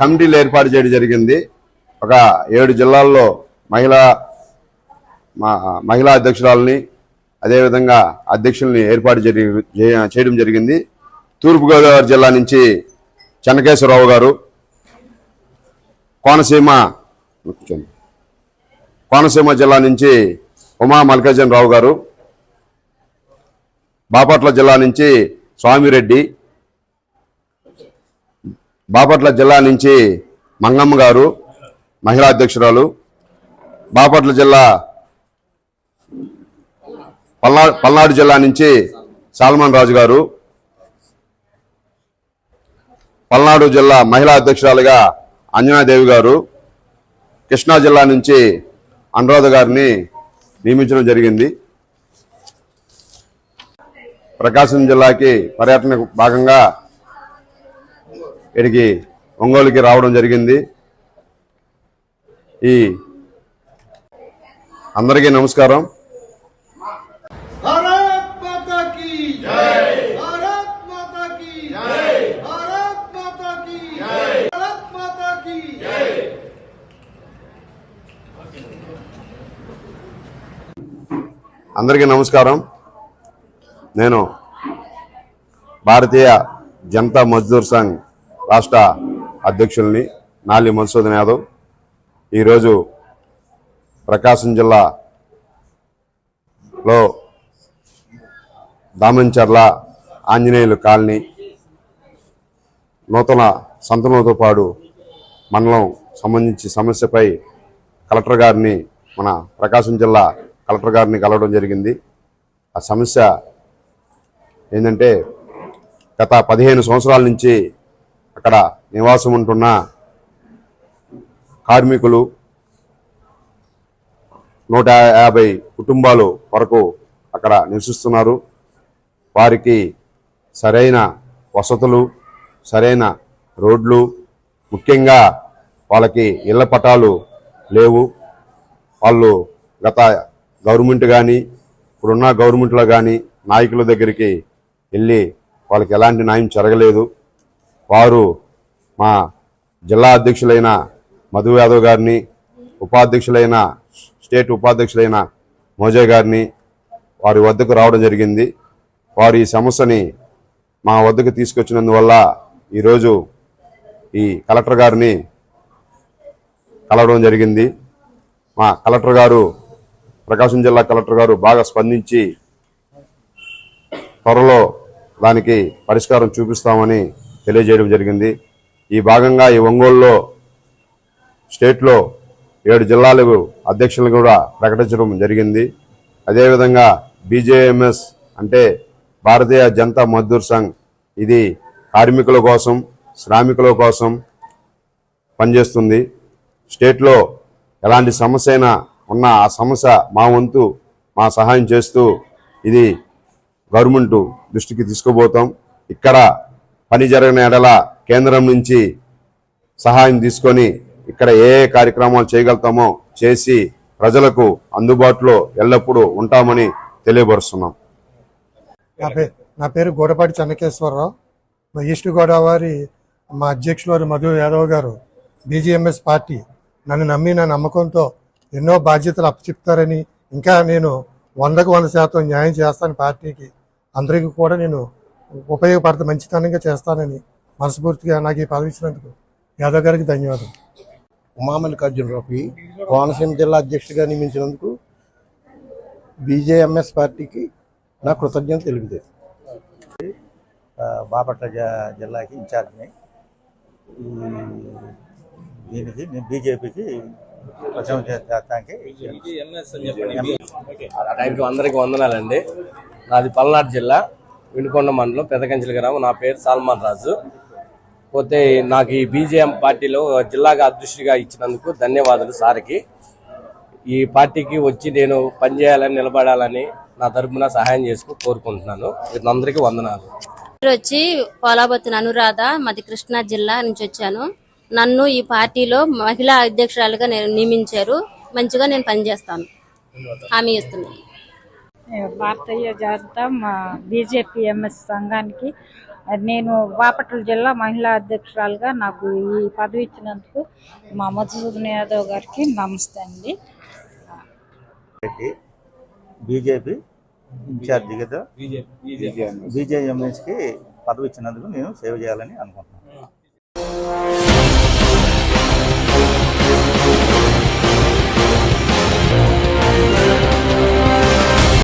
కమిటీలు ఏర్పాటు చేయడం జరిగింది. ఒక ఏడు జిల్లాల్లో మహిళా మహిళా అధ్యక్షురాలని అదేవిధంగా అధ్యక్షుల్ని ఏర్పాటు చేయడం జరిగింది. తూర్పుగోదావరి జిల్లా నుంచి చెన్నకేశ్వరరావు గారు కోనసీమ కోనసీమ జిల్లా నుంచి ఉమా మల్లికార్జున రావు గారు బాపట్ల జిల్లా నుంచి స్వామిరెడ్డి బాపట్ల జిల్లా నుంచి మంగమ్మ గారు మహిళా అధ్యక్షురాలు. బాపట్ల జిల్లా పల్నా పల్నాడు జిల్లా నుంచి సాల్మన్ రాజు గారు. పల్నాడు జిల్లా మహిళా అధ్యక్షురాలుగా అంజనాదేవి గారు. కృష్ణా జిల్లా నుంచి అనురాధ గారిని నియమించడం జరిగింది. ప్రకాశం జిల్లాకి పర్యటన భాగంగా ఇక్కడికి ఒంగోలుకి రావడం జరిగింది. ఈ అందరికీ నమస్కారం. అందరికీ నమస్కారం. నేను భారతీయ జనతా మజ్దూర్ సంఘ్ రాష్ట్ర అధ్యక్షుల్ని నాలి మధుసూదన్ యాదవ్. ఈరోజు ప్రకాశం జిల్లాలో దామంచర్ల ఆంజనేయులు కాలనీ నూతన సంతనోతోపాడు మండలం సంబంధించి సమస్యపై కలెక్టర్ గారిని మన ప్రకాశం జిల్లా కలెక్టర్ గారిని కలవడం జరిగింది. ఆ సమస్య ఏంటంటే గత పదిహేను సంవత్సరాల నుంచి అక్కడ నివాసం ఉంటున్న కార్మికులు నూట యాభై కుటుంబాలు వరకు అక్కడ నివసిస్తున్నారు. వారికి సరైన వసతులు సరైన రోడ్లు ముఖ్యంగా వాళ్ళకి ఇళ్ళ పటాలు లేవు. వాళ్ళు గత గవర్నమెంట్ కానీ ఇప్పుడున్న గవర్నమెంట్లో కానీ నాయకుల దగ్గరికి వెళ్ళి వాళ్ళకి ఎలాంటి న్యాయం జరగలేదు. వారు మా జిల్లా అధ్యక్షులైన మధు యాదవ్ గారిని ఉపాధ్యక్షులైన స్టేట్ ఉపాధ్యక్షులైన మోజే గారిని వారి వద్దకు రావడం జరిగింది. వారు ఈ సమస్యని మా వద్దకు తీసుకొచ్చినందువల్ల ఈరోజు ఈ కలెక్టర్ గారిని కలవడం జరిగింది. మా కలెక్టర్ గారు ప్రకాశం జిల్లా కలెక్టర్ గారు బాగా స్పందించి త్వరలో దానికి పరిష్కారం చూపిస్తామని తెలియజేయడం జరిగింది. ఈ భాగంగా ఈ ఒంగోలులో స్టేట్లో ఏడు జిల్లాలకు అధ్యక్షులను కూడా ప్రకటించడం జరిగింది. అదేవిధంగా బీజేఎంఎస్ అంటే భారతీయ జనతా మజ్దూర్ సంఘ్ ఇది కార్మికుల కోసం శ్రామికుల కోసం పనిచేస్తుంది. స్టేట్లో ఎలాంటి సమస్య అయినా ఉన్న ఆ సమస్య మా వంతు మా సహాయం చేస్తూ ఇది గవర్నమెంట్ దృష్టికి తీసుకుపోతాం. ఇక్కడ పని జరిగిన ఎడల కేంద్రం నుంచి సహాయం తీసుకొని ఇక్కడ ఏ కార్యక్రమాలు చేయగలుగుతామో చేసి ప్రజలకు అందుబాటులో ఎల్లప్పుడూ ఉంటామని తెలియపరుస్తున్నాం. నా పేరు నా పేరు గోడపాటి చెన్నకేశ్వరరావు. మా ఈస్ట్ గోదావరి మా అధ్యక్షులు మధు యాదవ్ గారు బీజీఎంఎస్ పార్టీ. నన్ను నమ్మి నా నమ్మకంతో ఎన్నో బాధ్యతలు అప్పచెప్తారని ఇంకా నేను వందకు వంద శాతం న్యాయం చేస్తాను పార్టీకి. అందరికీ కూడా నేను ఉపయోగపడతా మంచితనంగా చేస్తానని మనస్ఫూర్తిగా నాకు ఈ పదవి ఇచ్చినందుకు యాదవ్ గారికి ధన్యవాదాలు. ఉమామల్లికార్జునరావుకి కోనసీమ జిల్లా అధ్యక్షుడిగా నియమించినందుకు బీజేఎంఎస్ పార్టీకి నా కృతజ్ఞత తెలుపుతుంది ఆ, బాపట్ల జిల్లాకి ఇన్ఛార్జిని. దీనికి నేను బీజేపీకి ప్రచారం చేస్తానికి ఆ టైంకి అందరికీ వందనాలండి. నాది పల్నాడు జిల్లా. వినుకొండ మండలం పెదకంచెల గ్రామం. నా పేరు సల్మాన్ రాజు. పోతే నాకు ఈ బీజేఎం పార్టీలో జిల్లాగా అదృష్టిగా ఇచ్చినందుకు ధన్యవాదాలు సార్కి. ఈ పార్టీకి వచ్చి నేను పనిచేయాలని నిలబడాలని నా తరపున సహాయం చేసుకు కోరుకుంటున్నాను. అందరికీ వందనాలు. వచ్చి పోలాబత్తిన అనురాధ మాది కృష్ణా జిల్లా నుంచి వచ్చాను. నన్ను ఈ పార్టీలో మహిళా అధ్యక్షురాలుగా నేను నియమించారు. మంచిగా నేను పనిచేస్తాను. హామీ ఇస్తున్నాను. భారతీయ జనతా మా బీజేపీ ఎంఎస్ సంఘానికి నేను బాపట్ల జిల్లా మహిళా అధ్యక్షురాలుగా నాకు ఈ పదవి ఇచ్చినందుకు మా మధుసూదన్ యాదవ్ గారికి నమస్తే అండి. బీజేపీ ఇన్ఛార్జిగా బీజేఎంఎస్కి పదవి ఇచ్చినందుకు నేను సేవ చేయాలని అనుకుంటున్నాను